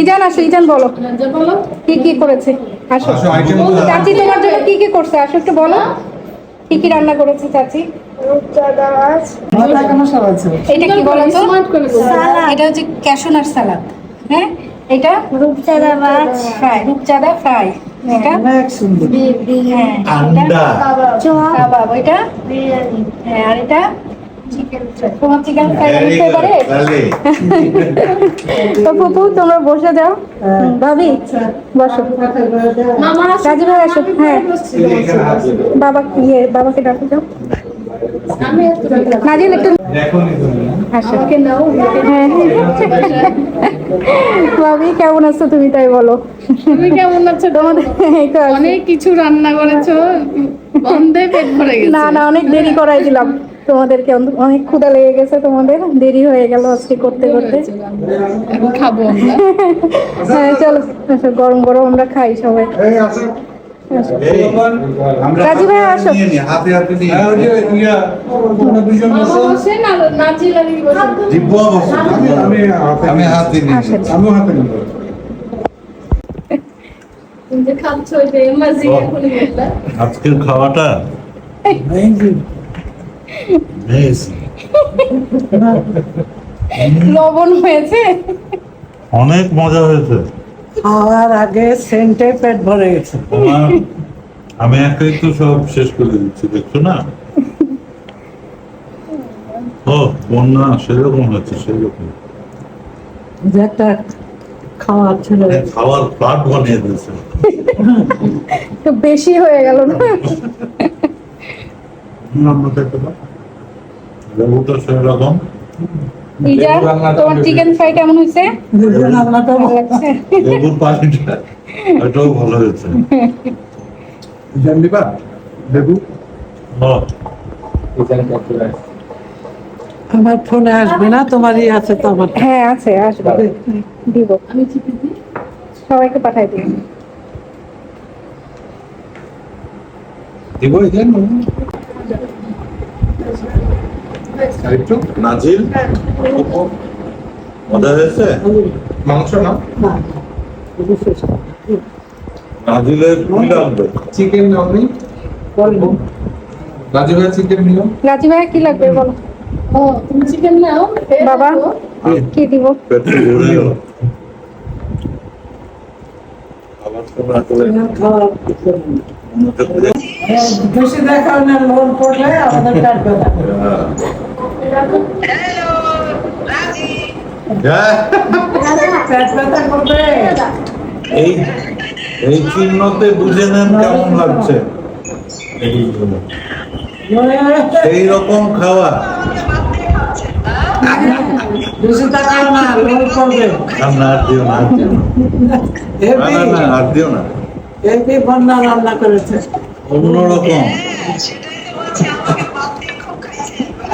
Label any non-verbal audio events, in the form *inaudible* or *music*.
ইজান আসো ইজান বলো। বলো। কি কি করেছে? আসো। চাচি তোমার জন্য কি কি করছে? আসো একটু বলো। কি কি রান্না করেছে চাচি? এটা কি বলো তো। এটা হচ্ছে ক্যাশনার সালাদ। হ্যাঁ? এটা? রূপচাঁদা মাছ ফ্রাই। রূপচাঁদা ফ্রাই। এটা? হ্যাঁ এটা? চপ। কাবাব। এটা? বিরিয়ানি। হ্যাঁ আর এটা? তোমার চিকেন ফ্রাই Very good, *laughs* তো পুপু তোমরা বসে যাও। ভাবি বসো। মামা ভাই আসো। হ্যাঁ। বাবা ইয়ে বাবাকে ডাকো যাও। নাজিল একটু হ্যাঁ? ভাবি কেমন আছো তুমি তাই বলো। তুমি কেমন আছো তোমাদের। অনেক কিছু রান্না করেছ গন্ধে পেট ভরে গেছে। না না অনেক দেরি করাই দিলাম। তোমাদেরকে অন- অনেক ক্ষুধা লেগে গেছে তোমাদের। দেরি হয়ে গেল আজকে করতে করতে। খাব *laughs* হ্যাঁ চলো গরম গরম আমরা খাই সবাই। এই, আসো। রাজু ভাই। হাতে হাতে নিয়ে। আমি হাতে। হাতে আজকের খাওয়াটা? *laughs* লবণ হয়েছে? অনেক মজা হয়েছে। খাওয়ার আগে সেন্টে পেট ভরে গেছে। আমি একাই তো সব শেষ করে দিচ্ছি দেখছ না? ও বন্যা সেরকম হয়েছে সেরকম। একটা খাওয়ার ছিল। মানে খাওয়ার প্লাট বানিয়ে দিয়েছে। বেশি হয়ে গেল না? ইজা তোমার চিকেন ফ্রাই কেমন হয়েছে দুজন রান্নাটা ভালো লাগছে লেবুর পানিটা এটাও ভালো হয়েছে। জানবি বা? আমার ফোনে আসবে না তোমারই আছে তো আমার। হ্যাঁ আছে আসবে। দিব। আমি সবাইকে পাঠাই দিই। দিব এই আরেকটু নাজিল মজা হয়েছে? মাংস না নাজিলের কি লাগবে চিকেন নাও নি? রাজু ভাই চিকেন নিও রাজু ভাই কি লাগবে বলো? ও তুমি চিকেন নাও বাবা? দেখো। কি দিব? মনে বেশি দেখাও না লোন পড়লে আমাদের কাটবে না হ্যাঁ, এই এই চিহ্নতে বুঝে নেন কেমন লাগছে। সেই রকম খাওয়া। অন্যরকম। আসো